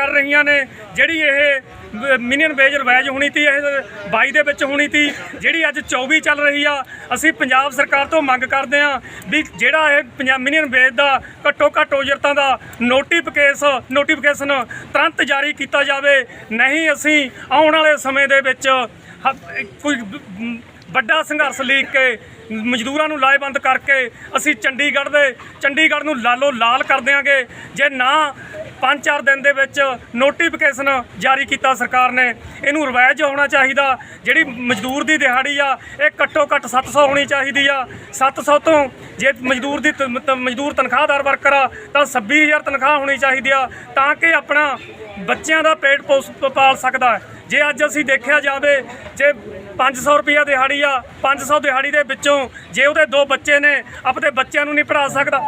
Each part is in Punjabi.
ਕਰ ਰਹੀਆਂ ਨੇ, ਜਿਹੜੀ ਇਹ ਮਿਨੀਅਨ ਵੇਜ ਰਿਵਾਇਜ਼ ਹੋਣੀ ਤੀ, ਇਹ 22 ਦੇ ਵਿੱਚ ਹੋਣੀ ਤੀ, ਜਿਹੜੀ ਅੱਜ 24 ਚੱਲ ਰਹੀ ਆ, ਅਸੀਂ ਪੰਜਾਬ ਸਰਕਾਰ ਤੋਂ ਮੰਗ ਕਰਦੇ ਆ ਵੀ ਜਿਹੜਾ ਇਹ ਪੰਜਾਬ ਮਿਨੀਅਨ ਵੇਜ ਦਾ ਘੱਟੋ ਘੱਟ ਉਜਰਤਾਂ ਦਾ ਨੋਟੀਫਿਕੇਸ਼ ਨੋਟੀਫਿਕੇਸ਼ਨ ਤੁਰੰਤ ਜਾਰੀ ਕੀਤਾ ਜਾਵੇ, ਨਹੀਂ ਅਸੀਂ ਆਉਣ ਵਾਲੇ ਸਮੇਂ ਦੇ ਵਿੱਚ ਹ- ਕੋਈ ਵੱਡਾ ਸੰਘਰਸ਼ ਲੀਕ ਕੇ ਮਜ਼ਦੂਰਾਂ ਨੂੰ ਲਾਹੇਬੰਦ ਕਰਕੇ ਅਸੀਂ ਚੰਡੀਗੜ੍ਹ ਦੇ ਚੰਡੀਗੜ੍ਹ ਨੂੰ ਲਾਲੋ ਲਾਲ ਕਰ ਦਿਆਂਗੇ। ਜੇ ਨਾ 5-4 ਦਿਨ ਦੇ ਵਿੱਚ ਨੋਟੀਫਿਕੇਸ਼ਨ ਜਾਰੀ ਕੀਤਾ ਸਰਕਾਰ ਨੇ, ਇਹਨੂੰ ਰਿਵਾਇਜ ਹੋਣਾ ਚਾਹੀਦਾ। ਜਿਹੜੀ ਮਜ਼ਦੂਰ ਦੀ ਦਿਹਾੜੀ ਆ, ਇਹ ਘੱਟੋ ਘੱਟ 700 ਹੋਣੀ ਚਾਹੀਦੀ ਆ। 700 ਤੋਂ ਜੇ ਮਜ਼ਦੂਰ ਦੀ ਤ- ਮਜ਼ਦੂਰ ਤਨਖਾਹਦਾਰ ਵਰਕਰ ਆ, ਤਾਂ 26000 ਤਨਖਾਹ ਹੋਣੀ ਚਾਹੀਦੀ ਆ, ਤਾਂ ਕਿ ਆਪਣਾ ਬੱਚਿਆਂ ਦਾ ਪੇਟ ਪੋਸ, ਪਾਲ ਸਕਦਾ। ਜੇ ਅੱਜ ਅਸੀਂ ਦੇਖਿਆ ਜਾਵੇ, ਜੇ 500 ਰੁਪਿਆ ਦਿਹਾੜੀ ਆ 500 ਦਿਹਾੜੀ ਦੇ ਵਿੱਚੋਂ ਜੇ ਉਹਦੇ ਦੋ ਬੱਚੇ ਨੇ, ਆਪਣੇ ਬੱਚਿਆਂ ਨੂੰ ਨਹੀਂ ਪੜ੍ਹਾ ਸਕਦਾ।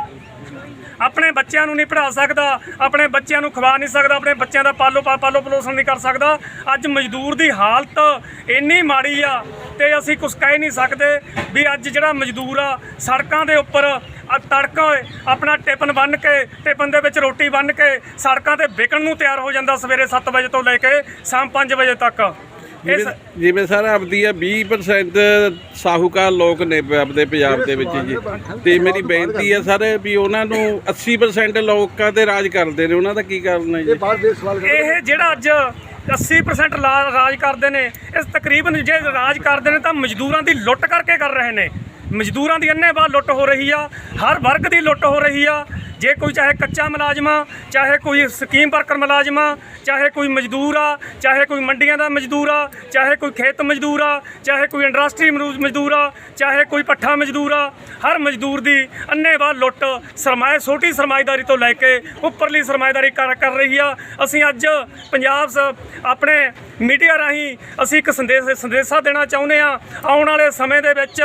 ਆਪਣੇ ਬੱਚਿਆਂ ਨੂੰ ਨਹੀਂ ਪੜ੍ਹਾ ਸਕਦਾ, ਆਪਣੇ ਬੱਚਿਆਂ ਨੂੰ ਖਵਾ ਨਹੀਂ ਸਕਦਾ, ਆਪਣੇ ਬੱਚਿਆਂ ਦਾ ਪਾਲੋ ਪਾ- ਪਾਲੋ ਪਲੋਸਣ ਨਹੀਂ ਕਰ ਸਕਦਾ। ਅੱਜ ਮਜ਼ਦੂਰ ਦੀ ਹਾਲਤ ਇੰਨੀ ਮਾੜੀ ਆ ਤੇ ਅਸੀਂ ਕੁਝ ਕਹਿ ਨਹੀਂ ਸਕਦੇ ਵੀ ਅੱਜ ਜਿਹੜਾ ਮਜ਼ਦੂਰ ਆ, ਸੜਕਾਂ ਦੇ ਉੱਪਰ ਤੜਕਾ ਆਪਣਾ ਟਿਫਨ ਬੰਨ ਕੇ ਟਿਫਨ ਦੇ ਵਿੱਚ ਰੋਟੀ ਬੰਨ ਕੇ ਸੜਕਾਂ ਤੇ ਵਿਕਣ ਨੂੰ ਤਿਆਰ ਹੋ ਜਾਂਦਾ ਸਵੇਰੇ 7 ਵਜੇ ਤੋਂ ਲੈ ਕੇ ਸ਼ਾਮ 5 ਵਜੇ ਤੱਕ। ਇਸ ਜਿਵੇਂ ਜਿਵੇਂ ਸਰ ਆਪਦੀ ਆ 20% ਸਾਹੂਕਾਰ ਲੋਕ ਨੇ ਪ- ਆਪਦੇ ਪੰਜਾਬ ਦੇ ਵਿੱਚ ਜੀ। ਤੇ ਮੇਰੀ ਬੇਨਤੀ ਹੈ ਸਰ ਵੀ ਉਹਨਾਂ ਨੂੰ 80% ਲੋਕਾਂ ਤੇ ਰਾਜ ਕਰਦੇ ਨੇ। ਉਹਨਾਂ ਦਾ ਕੀ ਕਾਰਨ ਹੈ ਜੀ? ਇਹ ਜਿਹੜਾ ਅੱਜ 80% ਲਾ- ਰਾਜ ਕਰਦੇ ਨੇ ਇਸ ਤਕਰੀਬਨ ਜੇ ਰਾਜ ਕਰਦੇ ਨੇ ਤਾਂ ਮਜ਼ਦੂਰਾਂ ਦੀ ਲੁੱਟ ਕਰਕੇ ਕਰ ਰਹੇ ਨੇ। ਮਜ਼ਦੂਰਾਂ ਦੀ ਅੰਨ੍ਹੇਵਾਹ ਲੁੱਟ ਹੋ ਰਹੀ ਆ ਹਰ ਵਰਗ ਦੀ ਲੁੱਟ ਹੋ ਰਹੀ ਆ। ਜੇ ਕੋਈ ਚਾਹੇ ਕੱਚਾ ਮੁਲਾਜ਼ਮ ਆ, ਚਾਹੇ ਕੋਈ ਸਕੀਮ ਵਰਕਰ ਮੁਲਾਜ਼ਮ ਆ, ਚਾਹੇ ਕੋਈ ਮਜ਼ਦੂਰ ਆ, ਚਾਹੇ ਕੋਈ ਮੰਡੀਆਂ ਦਾ ਮਜ਼ਦੂਰ ਆ, ਚਾਹੇ ਕੋਈ ਖੇਤ ਮਜ਼ਦੂਰ ਆ, ਚਾਹੇ ਕੋਈ ਇੰਡਸਟਰੀ ਮਰੂ- ਮਜ਼ਦੂਰ ਆ, ਚਾਹੇ ਕੋਈ ਪੱਠਾ ਮਜ਼ਦੂਰ ਆ, ਹਰ ਮਜ਼ਦੂਰ ਦੀ ਅੰਨ੍ਹੇਵਾਹ ਲੁੱਟ ਸਰਮਾਏ ਛੋਟੀ ਸਰਮਾਏਦਾਰੀ ਤੋਂ ਲੈ ਕੇ ਉੱਪਰਲੀ ਸਰਮਾਏਦਾਰੀ ਕਰ ਕਰ ਰਹੀ ਆ। ਅਸੀਂ ਅੱਜ ਪੰਜਾਬ ਸ, ਆਪਣੇ ਮੀਡੀਆ ਰਾਹੀਂ ਅਸੀਂ ਇੱਕ ਸੰਦੇਸ਼, ਸੰਦੇਸ਼ਾ ਦੇਣਾ ਚਾਹੁੰਦੇ ਆ। ਆਉਣ ਵਾਲੇ ਸਮੇਂ ਦੇ ਵਿੱਚ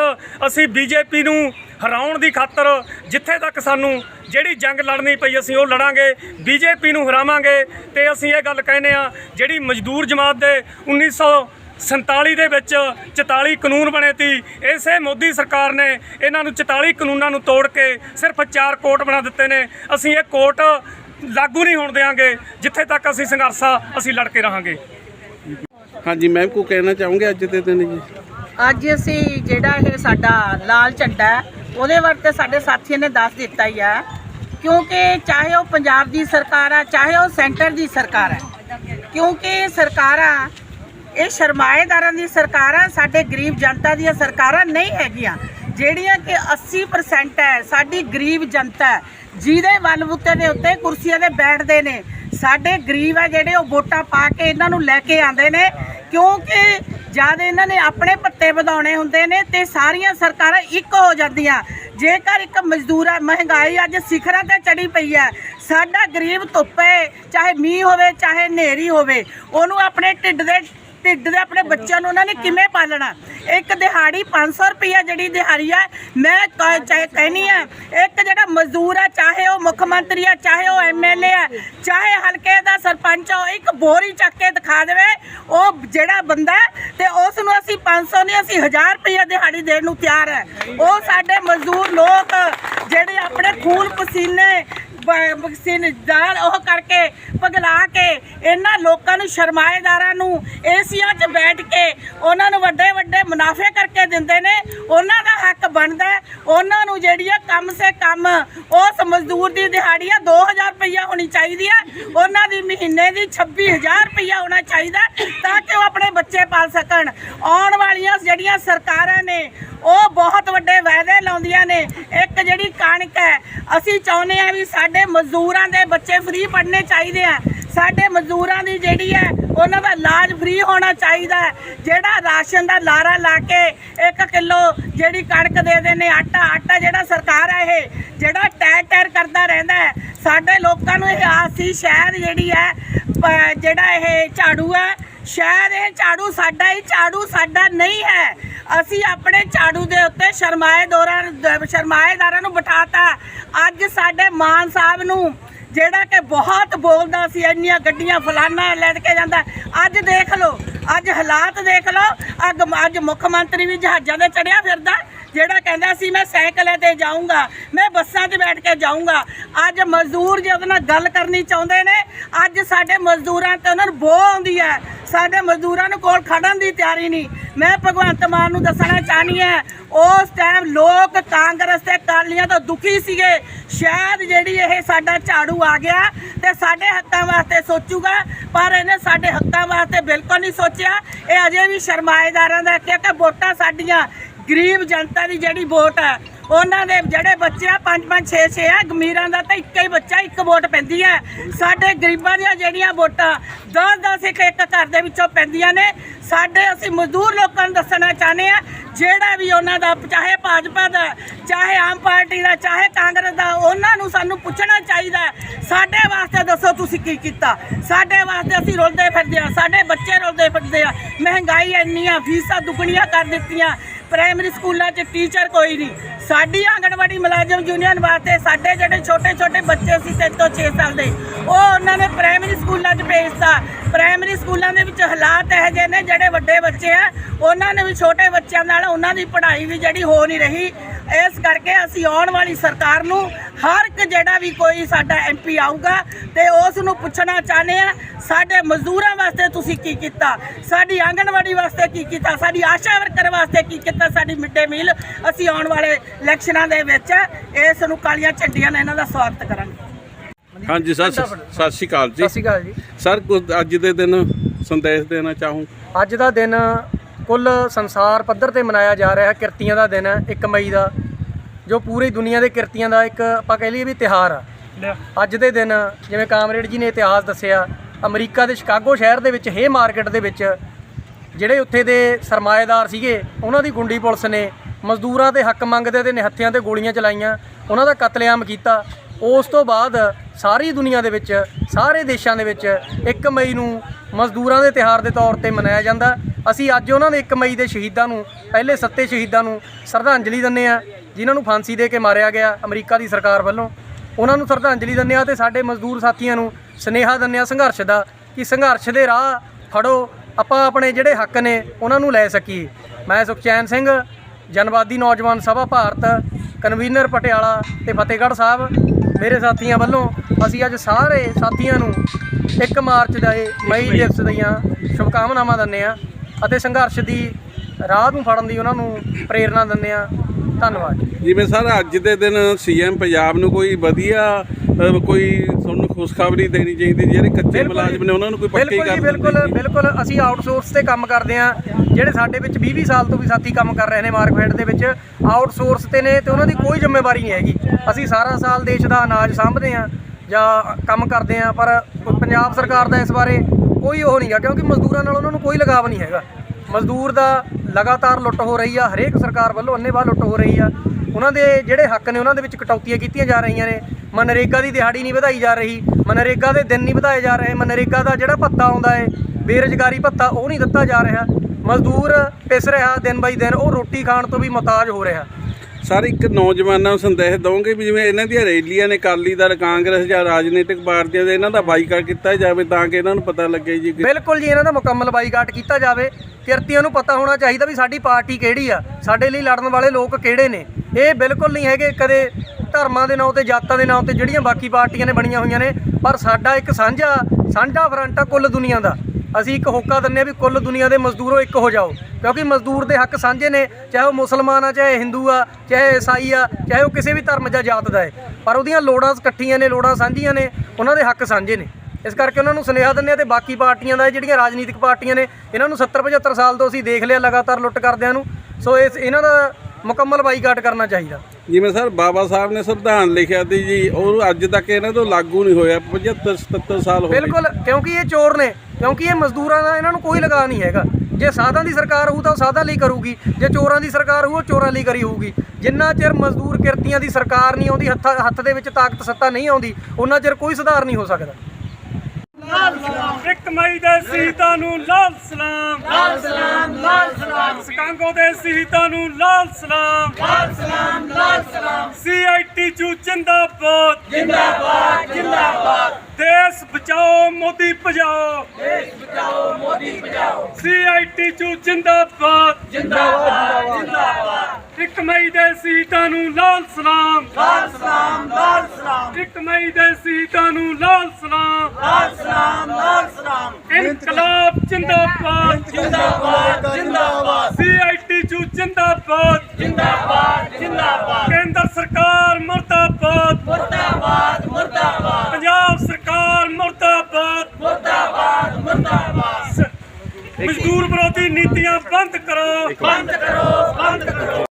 ਅਸੀਂ ਬੀਜੇਪੀ ਨੂੰ ਹਰਾਉਣ ਦੀ ਖਾਤਰ ਜਿੱਥੇ ਤੱਕ ਸਾਨੂੰ ਜਿਹੜੀ ਜੰਗ ਲੜਨੀ ਪਈ ਅਸੀਂ ਉਹ ਲੜਾਂਗੇ ਬੀਜੇਪੀ ਨੂੰ ਹਰਾਵਾਂਗੇ ਤੇ ਅਸੀਂ ਇਹ ਗੱਲ ਕਹਿੰਦੇ ਆ ਜਿਹੜੀ ਮਜ਼ਦੂਰ ਜਮਾਤ ਦੇ 1947 ਦੇ ਵਿੱਚ 44 ਕਾਨੂੰਨ ਬਣੇ ਤੀ ਇਸੇ ਮੋਦੀ ਸਰਕਾਰ ਨੇ ਇਹਨਾਂ ਨੂੰ 44 ਕਾਨੂੰਨਾਂ ਨੂੰ ਤੋੜ ਕੇ ਸਿਰਫ ਚਾਰ ਕੋਰਟ ਬਣਾ ਦਿੱਤੇ ਨੇ ਅਸੀਂ ਇਹ ਕੋਰਟ ਲਾਗੂ ਨਹੀਂ ਹੋਣ ਦੇਵਾਂਗੇ ਜਿੱਥੇ ਤੱਕ ਅਸੀਂ ਸੰਘਰਸ਼ਾ ਅਸੀਂ ਲੜ ਕੇ ਰਹਾਂਗੇ। ਹਾਂਜੀ ਮੈਮ ਕੋ ਕਹਿਣਾ ਚਾਹੋਗੇ ਅੱਜ ਦੇ ਦਿਨ ਜੀ? ਅੱਜ ਅਸੀਂ ਜਿਹੜਾ ਇਹ ਸਾਡਾ ਲਾਲ ਝੰਡਾ ਹੈ, ਉਹਦੇ ਵਾਸਤੇ ਸਾਡੇ ਸਾਥੀਆਂ ਨੇ ਦੱਸ ਦਿੱਤਾ ਹੀ ਆ, ਕਿਉਂਕਿ ਚਾਹੇ ਉਹ ਪੰਜਾਬ ਦੀ ਸਰਕਾਰ ਆ, ਚਾਹੇ ਉਹ ਸੈਂਟਰ ਦੀ ਸਰਕਾਰ ਹੈ ਕਿਉਂਕਿ ਸਰਕਾਰਾਂ, ਇਹ ਸਰਮਾਏਦਾਰਾਂ ਦੀ ਸਰਕਾਰਾਂ, ਸਾਡੇ ਗਰੀਬ ਜਨਤਾ ਦੀਆਂ ਸਰਕਾਰਾਂ ਨਹੀਂ ਹੈਗੀਆਂ, ਜਿਹੜੀਆਂ ਕਿ 80% ਹੈ, ਸਾਡੀ ਗਰੀਬ ਜਨਤਾ ਜਿਹਦੇ ਵੱਲ ਬੁੱਤੇ ਦੇ ਉੱਤੇ ਕੁਰਸੀਆਂ ਤੇ ਬੈਠਦੇ ਨੇ, ਸਾਡੇ ਗਰੀਬ ਆ ਜਿਹੜੇ ਉਹ ਵੋਟਾਂ ਪਾ ਕੇ ਇਹਨਾਂ ਨੂੰ ਲੈ ਕੇ ਆਉਂਦੇ ਨੇ ਕਿਉਂਕਿ ਜਦ ਇਹਨਾਂ ਨੇ ਆਪਣੇ ਪੱਤੇ ਵਧਾਉਣੇ ਹੁੰਦੇ ਨੇ ਤੇ ਸਾਰੀਆਂ ਸਰਕਾਰਾਂ ਇੱਕ ਹੋ ਜਾਂਦੀਆਂ। ਜੇਕਰ ਇੱਕ ਮਜ਼ਦੂਰ ਆ, ਮਹਿੰਗਾਈ ਅੱਜ ਸਿਖਰਾਂ ਤੇ ਚੜੀ ਪਈ ਹੈ। ਸਾਡਾ ਗਰੀਬ ਧੁੱਪੇ ਚਾਹੇ ਮੀਂਹ ਹੋਵੇ, ਚਾਹੇ ਹਨੇਰੀ ਹੋਵੇ, ਉਹਨੂੰ ਆਪਣੇ ਢਿੱਡ ਦੇ ਢਿੱਡ ਦੇ ਆਪਣੇ ਬੱਚਿਆਂ ਨੂੰ ਉਹਨਾਂ ਨੇ ਕਿਵੇਂ ਪਾਲਣਾ? ਇੱਕ ਦਿਹਾੜੀ 500 ਰੁਪਈਆ ਜਿਹੜੀ ਦਿਹਾੜੀ ਹੈ ਮੈਂ ਕ- ਚਾਹੇ ਕਹਿਨੀ ਆ ਇੱਕ ਜਿਹੜਾ ਮਜ਼ਦੂਰ ਆ ਚਾਹੇ ਉਹ ਮੁੱਖ ਮੰਤਰੀ ਆ ਚਾਹੇ ਉਹ ਐਮਐਲਏ ਆ ਚਾਹੇ ਹਲਕੇ ਦਾ ਸਰਪੰਚ ਆ ਉਹ ਇੱਕ ਬੋਰੀ ਚੱਕ ਕੇ ਦਿਖਾ ਦੇਵੇ ਉਹ ਜਿਹੜਾ ਬੰਦਾ ਹੈ, ਤੇ ਉਸ ਨੂੰ ਅਸੀਂ 500 ਨਹੀਂ ਅਸੀਂ 1000 ਰੁਪਇਆ ਦਿਹਾੜੀ ਦੇਣ ਨੂੰ ਤਿਆਰ ਹੈ ਉਹ ਸਾਡੇ ਮਜ਼ਦੂਰ ਲੋਕ ਜਿਹੜੇ ਆਪਣੇ ਖੂਨ ਪਸੀਨੇ ਵਕਸੀਨ ਦਾਲ ਉਹ ਕਰਕੇ ਪਗਲਾ ਕੇ, ਇਹਨਾਂ ਲੋਕਾਂ ਨੂੰ ਸ਼ਰਮਾਏਦਾਰਾਂ ਨੂੰ ਏਸੀਆਂ 'ਚ ਬੈਠ ਕੇ ਉਹਨਾਂ ਨੂੰ ਵੱਡੇ ਵੱਡੇ ਮੁਨਾਫੇ ਕਰਕੇ ਦਿੰਦੇ ਨੇ। ਉਹਨਾਂ ਦਾ ਹੱਕ ਬਣਦਾ ਉਹਨਾਂ ਨੂੰ ਜਿਹੜੀ ਆ ਕਮ ਸੇ ਕਮ ਉਸ ਮਜ਼ਦੂਰ ਦੀ ਦਿਹਾੜੀ ਆ 2000 ਰੁਪਈਆ ਹੋਣੀ ਚਾਹੀਦੀ ਆ ਉਹਨਾਂ ਦੀ ਮਹੀਨੇ ਦੀ 26000 ਰੁਪਈਆ ਹੋਣਾ ਚਾਹੀਦਾ ਤਾਂ ਕਿ ਉਹ ਆਪਣੇ ਬੱਚੇ ਪਾਲ ਸਕਣ। ਆਉਣ ਵਾਲੀਆਂ ਜਿਹੜੀਆਂ ਸਰਕਾਰਾਂ ਨੇ ਉਹ ਬਹੁਤ ਵੱਡੇ ਵਾਅਦੇ ਲਾਉਂਦੀਆਂ ਨੇ। ਇੱਕ ਜਿਹੜੀ ਕਣਕ ਹੈ, ਅਸੀਂ ਚਾਹੁੰਦੇ ਆ ਵੀ ਸਾਡੇ ਮਜ਼ਦੂਰਾਂ ਦੇ ਬੱਚੇ ਫ੍ਰੀ ਪੜ੍ਹਨੇ ਚਾਹੀਦੇ ਆ। ਸਾਡੇ ਮਜ਼ਦੂਰਾਂ ਦੀ ਜਿਹੜੀ ਹੈ, ਉਹਨਾਂ ਦਾ ਇਲਾਜ ਫ੍ਰੀ ਹੋਣਾ ਚਾਹੀਦਾ ਜਿਹੜਾ ਰਾਸ਼ਨ ਦਾ ਲਾਰਾ ਲਾ ਕੇ 1 ਕਿਲੋ ਜਿਹੜੀ ਕਣਕ ਦੇ ਦੇ ਆਟਾ ਆਟਾ ਜਿਹੜਾ ਸਰਕਾਰ ਹੈ ਇਹ, ਜਿਹੜਾ ਟੈਰ ਟੈਰ ਕਰਦਾ ਰਹਿੰਦਾ ਹੈ। ਸਾਡੇ ਲੋਕਾਂ ਨੂੰ ਇਹ ਆਸ ਸੀ ਸ਼ਾਇਦ ਜਿਹੜੀ ਹੈ ਜਿਹੜਾ ਇਹ ਝਾੜੂ ਹੈ, ਸ਼ਹਿਰ ਇਹ ਝਾੜੂ ਸਾਡਾ ਹੀ ਝਾੜੂ, ਸਾਡਾ ਨਹੀਂ ਹੈ। ਅਸੀਂ ਆਪਣੇ ਝਾੜੂ ਦੇ ਉੱਤੇ ਸ਼ਰਮਾਏਦਾਰਾਂ ਸ਼ਰਮਾਏਦਾਰਾਂ ਨੂੰ ਬਿਠਾਤਾ। ਅੱਜ ਸਾਡੇ ਮਾਨ ਸਾਹਿਬ ਨੂੰ ਜਿਹੜਾ ਕਿ ਬਹੁਤ ਬੋਲਦਾ ਸੀ, ਇੰਨੀਆਂ ਗੱਡੀਆਂ ਫਲਾਨਾ ਲੈ ਕੇ ਜਾਂਦਾ। ਅੱਜ ਦੇਖ ਲਓ, ਅੱਜ ਹਾਲਾਤ ਦੇਖ ਲਓ। ਅੱਜ ਅੱਜ ਮੁੱਖ ਮੰਤਰੀ ਵੀ ਜਹਾਜ਼ਾਂ ਤੇ ਚੜਿਆ ਫਿਰਦਾ। ਜਿਹੜਾ ਕਹਿੰਦਾ ਸੀ, ਮੈਂ ਸਾਈਕਲਾਂ ਤੇ ਜਾਊਂਗਾ, ਮੈਂ ਬੱਸਾਂ 'ਚ ਬੈਠ ਕੇ ਜਾਊਂਗਾ। ਅੱਜ ਮਜ਼ਦੂਰ ਜੇ ਉਹਦੇ ਨਾਲ ਗੱਲ ਕਰਨੀ ਚਾਹੁੰਦੇ ਨੇ, ਅੱਜ ਸਾਡੇ ਮਜ਼ਦੂਰਾਂ ਤੇ ਉਹਨਾਂ ਨੂੰ ਬੋ ਆਉਂਦੀ ਹੈ। ਸਾਡੇ ਮਜ਼ਦੂਰਾਂ ਨੂੰ ਕੋਲ ਖੜਨ ਦੀ ਤਿਆਰੀ ਨਹੀਂ। ਮੈਂ ਭਗਵੰਤ ਮਾਨ ਨੂੰ ਦੱਸਣਾ ਚਾਹਨੀ ਹੈ, ਉਸ ਟਾਈਮ ਲੋਕ ਕਾਂਗਰਸ ਤੇ ਅਕਾਲੀਆਂ ਤੋਂ ਦੁਖੀ ਸੀਗੇ। ਸ਼ਾਇਦ ਜਿਹੜੀ ਇਹ ਸਾਡਾ ਝਾੜੂ ਆ ਗਿਆ ਤੇ ਸਾਡੇ ਹੱਕਾਂ ਵਾਸਤੇ ਸੋਚੂਗਾ, ਪਰ ਇਹਨੇ ਸਾਡੇ ਹੱਕਾਂ ਵਾਸਤੇ ਬਿਲਕੁਲ ਨਹੀਂ ਸੋਚਿਆ। ਇਹ ਅਜੇ ਵੀ ਸ਼ਰਮਾਏਦਾਰਾਂ ਦਾ ਕਿਉਂਕਿ ਵੋਟਾਂ ਸਾਡੀਆਂ। ਗਰੀਬ ਜਨਤਾ ਦੀ ਜਿਹੜੀ ਵੋਟ ਹੈ, ਉਹਨਾਂ ਦੇ ਜਿਹੜੇ ਬੱਚੇ ਆ 5 5 6 6 ਆ ਗਮੀਰਾਂ ਦਾ ਤਾਂ ਇੱਕ ਹੀ ਬੱਚਾ, ਇੱਕ ਵੋਟ ਪੈਂਦੀ ਹੈ। ਸਾਡੇ ਗਰੀਬਾਂ ਦੀਆਂ ਜਿਹੜੀਆਂ ਵੋਟਾਂ 10 10 ਇੱਕ ਇੱਕ ਘਰ ਦੇ ਵਿੱਚੋਂ ਪੈਂਦੀਆਂ ਨੇ। ਸਾਡੇ ਅਸੀਂ ਮਜ਼ਦੂਰ ਲੋਕਾਂ ਨੂੰ ਦੱਸਣਾ ਚਾਹੁੰਦੇ ਆ ਜਿਹੜਾ ਵੀ ਉਹਨਾਂ ਦਾ, ਚਾਹੇ ਭਾਜਪਾ ਦਾ, ਚਾਹੇ ਆਮ ਪਾਰਟੀ ਦਾ, ਚਾਹੇ ਕਾਂਗਰਸ ਦਾ, ਉਹਨਾਂ ਨੂੰ ਸਾਨੂੰ ਪੁੱਛਣਾ ਚਾਹੀਦਾ ਸਾਡੇ ਵਾਸਤੇ ਦੱਸੋ ਤੁਸੀਂ ਕੀ ਕੀਤਾ? ਸਾਡੇ ਵਾਸਤੇ ਅਸੀਂ ਰੁਲਦੇ ਫਿਰਦੇ ਆ ਸਾਡੇ ਬੱਚੇ ਰੁਲਦੇ ਫਿਰਦੇ ਆ। ਮਹਿੰਗਾਈ ਇੰਨੀ ਆ, ਫੀਸਾਂ ਦੁੱਗਣੀਆਂ ਕਰ ਦਿੱਤੀਆਂ। ਪ੍ਰਾਇਮਰੀ ਸਕੂਲਾਂ 'ਚ ਟੀਚਰ ਕੋਈ ਨਹੀਂ। ਸਾਡੀ ਆਂਗਣਵਾੜੀ ਮੁਲਾਜ਼ਮ ਯੂਨੀਅਨ ਵਾਸਤੇ ਸਾਡੇ ਜਿਹੜੇ ਛੋਟੇ ਛੋਟੇ ਬੱਚੇ ਸੀ 3 ਤੋਂ 6 ਸਾਲ ਦੇ, ਉਹ ਉਹਨਾਂ ਨੇ ਪ੍ਰਾਇਮਰੀ ਸਕੂਲਾਂ 'ਚ ਭੇਜਤਾ। ਪ੍ਰਾਇਮਰੀ ਸਕੂਲਾਂ ਦੇ ਵਿੱਚ ਹਾਲਾਤ ਇਹੋ ਜਿਹੇ ਨੇ, ਜਿਹੜੇ ਵੱਡੇ ਬੱਚੇ ਆ, ਉਹਨਾਂ ਨੇ ਵੀ ਛੋਟੇ ਬੱਚਿਆਂ ਨਾਲ ਉਹਨਾਂ ਦੀ ਪੜ੍ਹਾਈ ਵੀ ਜਿਹੜੀ ਹੋ ਨਹੀਂ ਰਹੀ। ਇਸ ਕਰਕੇ ਅਸੀਂ ਆਉਣ ਵਾਲੀ ਸਰਕਾਰ ਨੂੰ ਹਰ ਇੱਕ ਜਿਹੜਾ ਵੀ ਕੋਈ ਸਾਡਾ ਐਮਪੀ ਆਊਗਾ ਤੇ ਉਸ ਨੂੰ ਪੁੱਛਣਾ ਚਾਹੁੰਦੇ ਆ, ਸਾਡੇ ਮਜ਼ਦੂਰਾਂ ਵਾਸਤੇ ਤੁਸੀਂ ਕੀ ਕੀਤਾ? ਸਾਡੀ ਆਂਗਣਵਾੜੀ ਵਾਸਤੇ ਕੀ ਕੀਤਾ? ਸਾਡੀ ਆਸ਼ਾ ਵਰਕਰ ਵਾਸਤੇ ਕੀ ਕੀਤਾ? ਸਾਡੀ ਮਿੱਡੇ ਮੀਲ ਅਸੀਂ ਆਉਣ ਵਾਲੇ ਇਲੈਕਸ਼ਨਾਂ ਦੇ ਵਿੱਚ ਇਸ ਨੂੰ ਕਾਲੀਆਂ ਝੰਡੀਆਂ ਨਾਲ ਇਹਨਾਂ ਦਾ ਸਵਾਗਤ ਕਰਾਂਗੇ। ਹਾਂਜੀ ਸਰ ਸਤਿ ਸ਼੍ਰੀ ਅਕਾਲ ਜੀ। ਸਤਿ ਸ਼੍ਰੀ ਅਕਾਲ ਜੀ। ਸਰ ਅੱਜ ਦੇ ਦਿਨ ਸੰਦੇਸ਼ ਦੇਣਾ ਚਾਹੂੰ? ਅੱਜ ਦਾ ਦਿਨ ਕੁੱਲ ਸੰਸਾਰ ਪੱਧਰ ਤੇ ਮਨਾਇਆ ਜਾ ਰਿਹਾ ਹੈ ਕਿਰਤੀਆਂ ਦਾ ਦਿਨ ਹੈ 1 ਮਈ ਦਾ ਜੋ ਪੂਰੀ ਦੁਨੀਆ ਦੇ ਕਿਰਤੀਆਂ ਦਾ ਇੱਕ ਆਪਾਂ ਕਹਿ ਲਈਏ ਵੀ ਤਿਹਾਰ ਆ। ਅੱਜ ਦੇ ਦਿਨ ਜਿਵੇਂ ਕਾਮਰੇਡ ਜੀ ਨੇ ਇਤਿਹਾਸ ਦੱਸਿਆ ਅਮਰੀਕਾ ਦੇ ਸ਼ਿਕਾਗੋ ਸ਼ਹਿਰ ਦੇ ਵਿੱਚ ਹੇ ਮਾਰਕੀਟ ਦੇ ਵਿੱਚ ਜਿਹੜੇ ਉੱਥੇ ਦੇ ਸਰਮਾਏਦਾਰ ਸੀਗੇ ਉਹਨਾਂ ਦੀ ਗੁੰਡੀ ਪੁਲਿਸ ਨੇ ਮਜ਼ਦੂਰਾਂ ਦੇ ਹੱਕ ਮੰਗਦੇ ਤੇ ਨਿਹੱਥਿਆਂ ਤੇ ਗੋਲੀਆਂ ਚਲਾਈਆਂ, ਉਹਨਾਂ ਦਾ ਕਤਲੇਆਮ ਕੀਤਾ। ਉਸ ਤੋਂ ਬਾਅਦ ਸਾਰੀ ਦੁਨੀਆ ਦੇ ਵਿੱਚ, ਸਾਰੇ ਦੇਸ਼ਾਂ ਦੇ ਵਿੱਚ 1 ਮਈ ਨੂੰ ਮਜ਼ਦੂਰਾਂ ਦੇ ਤਿਹਾਰ ਦੇ ਤੌਰ ਤੇ ਮਨਾਇਆ ਜਾਂਦਾ। ਅਸੀਂ ਅੱਜ ਉਹਨਾਂ ਦੇ 1 ਮਈ ਦੇ ਸ਼ਹੀਦਾਂ ਨੂੰ, ਪਹਿਲੇ ਸੱਤੇ ਸ਼ਹੀਦਾਂ ਨੂੰ ਸ਼ਰਧਾਂਜਲੀ ਦਿੰਦੇ ਆ ਜਿਨ੍ਹਾਂ ਨੂੰ ਫਾਂਸੀ ਦੇ ਕੇ ਮਾਰਿਆ ਗਿਆ ਅਮਰੀਕਾ ਦੀ ਸਰਕਾਰ ਵੱਲੋਂ। ਉਹਨਾਂ ਨੂੰ ਸ਼ਰਧਾਂਜਲੀ ਦਿੰਦੇ ਆ ਤੇ ਸਾਡੇ ਮਜ਼ਦੂਰ ਸਾਥੀਆਂ ਨੂੰ ਸਨੇਹਾ ਦਿੰਦੇ ਆ ਸੰਘਰਸ਼ ਦਾ ਕਿ ਸੰਘਰਸ਼ ਦੇ ਰਾਹ ਫੜੋ, ਆਪਾਂ ਆਪਣੇ ਜਿਹੜੇ ਹੱਕ ਨੇ, ਉਹਨਾਂ ਨੂੰ ਲੈ ਸਕੀਏ। ਮੈਂ ਸੁਖਚੈਨ ਸਿੰਘ ਜਨਵਾਦੀ ਨੌਜਵਾਨ ਸਭਾ ਭਾਰਤ ਕਨਵੀਨਰ ਪਟਿਆਲਾ ਤੇ ਫਤਿਹਗੜ੍ਹ ਸਾਹਿਬ ਮੇਰੇ ਸਾਥੀਆਂ ਵੱਲੋਂ ਅਸੀਂ ਅੱਜ ਸਾਰੇ ਸਾਥੀਆਂ ਨੂੰ 1 ਮਾਰਚ ਦੇ ਮਈ ਦਿਵਸ ਦੀਆਂ ਸ਼ੁਭਕਾਮਨਾਵਾਂ ਦਿੰਦੇ ਆ ਅਤੇ ਸੰਘਰਸ਼ ਦੀ ਰਾਹ ਨੂੰ ਫੜਨ ਦੀ ਉਹਨਾਂ ਨੂੰ ਪ੍ਰੇਰਣਾ ਦਿੰਦੇ ਆ ਧੰਨਵਾਦ। ਜਿਵੇਂ ਸਰ ਅੱਜ ਦੇ ਦਿਨ ਸੀਐਮ ਪੰਜਾਬ ਨੂੰ ਕੋਈ ਵਧੀਆ ਕੋਈ ਤੁਹਾਨੂੰ ਖੁਸ਼ਖਬਰੀ ਦੇਣੀ ਚਾਹੀਦੀ ਜਿਹੜੇ ਕੱਚੇ ਬਿਲਕੁਲ ਮੁਲਾਜ਼ਮ ਨੇ ਉਹਨਾਂ ਨੂੰ ਕੋਈ ਪੱਕੇ ਬਿਲਕੁਲ ਕਰ ਜੀ ਬਿਲਕੁਲ ਬਿਲਕੁਲ ਅਸੀਂ ਆਊਟਸੋਰਸ ਤੇ ਕੰਮ ਕਰਦੇ ਆ ਜਿਹੜੇ ਸਾਡੇ ਵਿੱਚ 20 20 ਸਾਲ ਤੋਂ ਵੀ ਸਾਥੀ ਕੰਮ ਕਰ ਰਹੇ ਨੇ ਮਾਰਕੀਟ ਦੇ ਵਿੱਚ ਆਊਟਸੋਰਸ ਤੇ ਨੇ ਤੇ ਉਹਨਾਂ ਦੀ ਕੋਈ ਜ਼ਿੰਮੇਵਾਰੀ ਨਹੀਂ ਹੈਗੀ। ਅਸੀਂ ਸਾਰਾ ਸਾਲ ਦੇਸ਼ ਦਾ ਅਨਾਜ ਸਾਂਭਦੇ ਆ ਜਾਂ ਕੰਮ ਕਰਦੇ ਆ ਪਰ ਪੰਜਾਬ ਸਰਕਾਰ ਦਾ ਇਸ ਬਾਰੇ ਕੋਈ ਉਹ ਨਹੀਂਗਾ ਕਿਉਂਕਿ ਮਜ਼ਦੂਰਾਂ ਨਾਲ ਉਹਨਾਂ ਨੂੰ ਕੋਈ ਲਗਾਵ ਨਹੀਂ ਹੈਗਾ। ਮਜ਼ਦੂਰ ਦਾ ਲਗਾਤਾਰ ਲੁੱਟ ਹੋ ਰਹੀ ਆ ਹਰੇਕ ਸਰਕਾਰ ਵੱਲੋਂ ਅੰਨੇਵਾਹ ਲੁੱਟ ਹੋ ਰਹੀ ਆ। ਉਹਨਾਂ ਦੇ ਜਿਹੜੇ ਹੱਕ ਨੇ ਉਹਨਾਂ ਦੇ ਵਿੱਚ ਕਟੌਤੀਆਂ ਕੀਤੀਆਂ ਜਾ ਰਹੀਆਂ ਨੇ। ਮਨਰੇਗਾ ਦੀ ਦਿਹਾੜੀ ਨਹੀਂ ਵਧਾਈ ਜਾ ਰਹੀ। ਮਨਰੇਗਾ ਦੇ ਦਿਨ ਨਹੀਂ ਵਧਾਏ ਜਾ ਰਹੇ। ਮਨਰੇਗਾ ਦਾ ਜਿਹੜਾ ਭੱਤਾ ਆਉਂਦਾ ਹੈ ਬੇਰੁਜ਼ਗਾਰੀ ਭੱਤਾ ਉਹ ਨਹੀਂ ਦਿੱਤਾ ਜਾ ਰਿਹਾ। ਮਜ਼ਦੂਰ ਪਿਸ ਰਿਹਾ ਦਿਨ ਬਾਈ ਦਿਨ ਉਹ ਰੋਟੀ ਖਾਣ ਤੋਂ ਵੀ ਮੁਹਤਾਜ ਹੋ ਰਿਹਾ। ਸਰ ਇੱਕ ਨੌਜਵਾਨਾਂ ਨੂੰ ਸੰਦੇਸ਼ ਦਵਾਂਗੇ ਵੀ ਜਿਵੇਂ ਇਹਨਾਂ ਦੀਆਂ ਰੈਲੀਆਂ ਨੇ ਕਾਲੀ ਦਲ ਕਾਂਗਰਸ ਜਾਂ ਰਾਜਨੀਤਿਕ ਪਾਰਟੀਆਂ ਦੇ ਇਹਨਾਂ ਦਾ ਬਾਈਕਾਟ ਕੀਤਾ ਜਾਵੇ ਤਾਂ ਕਿ ਇਹਨਾਂ ਨੂੰ ਪਤਾ ਲੱਗੇ ਜੀ ਬਿਲਕੁਲ ਜੀ ਇਹਨਾਂ ਦਾ ਮੁਕੰਮਲ ਬਾਈਕਾਟ ਕੀਤਾ ਜਾਵੇ। ਕਿਰਤੀਆਂ ਨੂੰ ਪਤਾ ਹੋਣਾ ਚਾਹੀਦਾ ਵੀ ਸਾਡੀ ਪਾਰਟੀ ਕਿਹੜੀ ਆ। ਸਾਡੇ ਲਈ ਲੜਨ ਵਾਲੇ ਲੋਕ ਕਿਹੜੇ ਨੇ? ਇਹ ਬਿਲਕੁਲ ਨਹੀਂ ਹੈਗੇ ਕਦੇ ਧਰਮਾਂ ਦੇ ਨਾਂ ਤੇ, ਜਾਤਾਂ ਦੇ ਨਾਂ ਤੇ, ਜਿਹੜੀਆਂ ਬਾਕੀ ਪਾਰਟੀਆਂ ਨੇ ਬਣੀਆਂ ਹੋਈਆਂ ਨੇ। ਪਰ ਸਾਡਾ ਇੱਕ ਸਾਂਝਾ ਸਾਂਝਾ ਫਰੰਟ ਆ ਕੁੱਲ ਦੁਨੀਆ ਦਾ। ਅਸੀਂ ਇੱਕ ਹੋਕਾ ਦਿੰਨੇ ਆ ਵੀ ਕੁੱਲ ਦੁਨੀਆ ਦੇ ਮਜ਼ਦੂਰੋ ਇੱਕ ਹੋ ਜਾਓ। ਕਿਉਂਕਿ ਮਜ਼ਦੂਰ ਦੇ ਹੱਕ ਸਾਂਝੇ ਨੇ, ਚਾਹੇ ਉਹ ਮੁਸਲਮਾਨ ਆ, ਚਾਹੇ ਹਿੰਦੂ ਆ, ਚਾਹੇ ਈਸਾਈ ਆ, ਚਾਹੇ ਉਹ ਕਿਸੇ ਵੀ ਧਰਮ ਜਾਂ ਜਾਤ ਦਾ ਹੈ। ਪਰ ਉਹਦੀਆਂ ਲੋੜਾਂ ਇਕੱਠੀਆਂ ਨੇ, ਲੋੜਾਂ ਸਾਂਝੀਆਂ ਨੇ, ਉਹਨਾਂ ਦੇ ਹੱਕ ਸਾਂਝੇ ਨੇ। ਇਸ ਕਰਕੇ ਉਹਨਾਂ ਨੂੰ ਸੁਨੇਹਾ ਦਿੰਦੇ ਆ ਤੇ ਬਾਕੀ ਪਾਰਟੀਆਂ ਦਾ ਜਿਹੜੀਆਂ ਰਾਜਨੀਤਿਕ ਪਾਰਟੀਆਂ ਨੇ, ਇਹਨਾਂ ਨੂੰ 70 75 ਸਾਲ ਤੋਂ ਅਸੀਂ ਦੇਖ ਲਿਆ ਲਗਾਤਾਰ ਲੁੱਟ ਕਰਦਿਆਂ ਨੂੰ। ਸੋ ਇਸ, ਇਹਨਾਂ ਦਾ ਮੁਕੰਮਲ ਬਾਈਕਾਟ ਕਰਨਾ ਚਾਹੀਦਾ। ਜਿਵੇਂ ਸਰ ਬਾਬਾ ਸਾਹਿਬ ਨੇ ਸੰਵਿਧਾਨ ਲਿਖਿਆ ਸੀ ਜੀ ਉਹ ਅੱਜ ਤੱਕ ਇਹਨਾਂ ਤੋਂ ਲਾਗੂ ਨਹੀਂ ਹੋਇਆ 75 77 ਸਾਲ ਹੋ ਗਏ। ਬਿਲਕੁਲ ਕਿਉਂਕਿ ਇਹ ਚੋਰ ਨੇ ਕਿਉਂਕਿ ਇਹ ਮਜ਼ਦੂਰਾਂ ਦਾ ਇਹਨਾਂ ਨੂੰ ਕੋਈ ਲਗਾ ਨਹੀਂ ਹੈਗਾ। ਜੇ ਸਾਧਾਂ ਦੀ ਸਰਕਾਰ ਹੋਊ ਤਾਂ ਉਹ ਸਾਧਾਂ ਲਈ ਕਰੂਗੀ ਜੇ ਚੋਰਾਂ ਦੀ ਸਰਕਾਰ ਹੋਊ ਉਹ ਚੋਰਾਂ ਲਈ ਕਰੀ ਹੋਊਗੀ। ਜਿੰਨਾ ਚਿਰ ਮਜ਼ਦੂਰ ਕਿਰਤੀਆਂ ਦੀ ਸਰਕਾਰ ਨਹੀਂ ਆਉਂਦੀ ਹੱਥ ਹੱਥ ਦੇ ਵਿੱਚ ਤਾਕਤ ਸੱਤਾ ਨਹੀਂ ਆਉਂਦੀ ਉਹਨਾਂ ਚਿਰ ਕੋਈ ਸੁਧਾਰ ਨਹੀਂ ਹੋ ਸਕਦਾ। ਇੱਕ ਮਈ ਦੇ ਸ਼ਹੀਦਾਂ ਨੂੰ ਲਾਲ ਸਲਾਮ। ਲਾਲ ਸਲਾਮ ਲਾਲ ਸਲਾਮ। ਸਕਾਂਗੋ ਦੇ ਸ਼ਹੀਦਾਂ ਨੂੰ ਲਾਲ ਸਲਾਮ। ਲਾਲ ਸਲਾਮ ਲਾਲ ਸਲਾਮ। ਸੀਆਈਟੀ ਚੂ ਜਿੰਦਾਬਾਦ। ਜਿੰਦਾਬਾਦ ਜਿੰਦਾਬਾਦ। ਦੇਸ਼ ਬਚਾਓ ਮੋਦੀ ਭਜਾਓ। ਦੇਸ਼ ਬਚਾਓ ਮੋਦੀ ਭਜਾਓ। ਸੀਆਈਟੀ ਚੂ ਜਿੰਦਾਬਾਦ। ਜਿੰਦਾਬਾਦ ਜਿੰਦਾਬਾਦ। ਇੱਕ ਮਈ ਦੇ ਸ਼ਹੀਦਾਂ ਨੂੰ ਲਾਲ ਸਲਾਮ। ਲਾਲ ਸਲਾਮ ਲਾਲ ਸਲਾਮ। ਇੱਕ ਮਈ ਦੇ ਸ਼ਹੀਦਾਂ ਨੂੰ ਲਾਲ ਸਲਾਮ। ਲਾਲ ਸਲਾਮ ਲਾਲ ਸਲਾਮ। ਇਨਕਲਾਬ ਜਿੰਦਾਬਾਦ। ਜਿੰਦਾਬਾਦ ਜਿੰਦਾਬਾਦ। ਸੀਆਈਟੀਯੂ ਜਿੰਦਾਬਾਦ। ਜਿੰਦਾਬਾਦ ਜਿੰਦਾਬਾਦ। ਕੇਂਦਰ ਸਰਕਾਰ ਮਰਦਾਬਾਦ। ਮਰਦਾਬਾਦ ਮਰਦਾਬਾਦ। ਪੰਜਾਬ ਸਰਕਾਰ ਮਰਦਾਬਾਦ। ਮਰਦਾਬਾਦ ਮਰਦਾਬਾਦ। ਮਜ਼ਦੂਰ ਵਿਰੋਧੀ ਨੀਤੀਆਂ ਬੰਦ ਕਰੋ। ਬੰਦ ਕਰੋ ਬੰਦ ਕਰੋ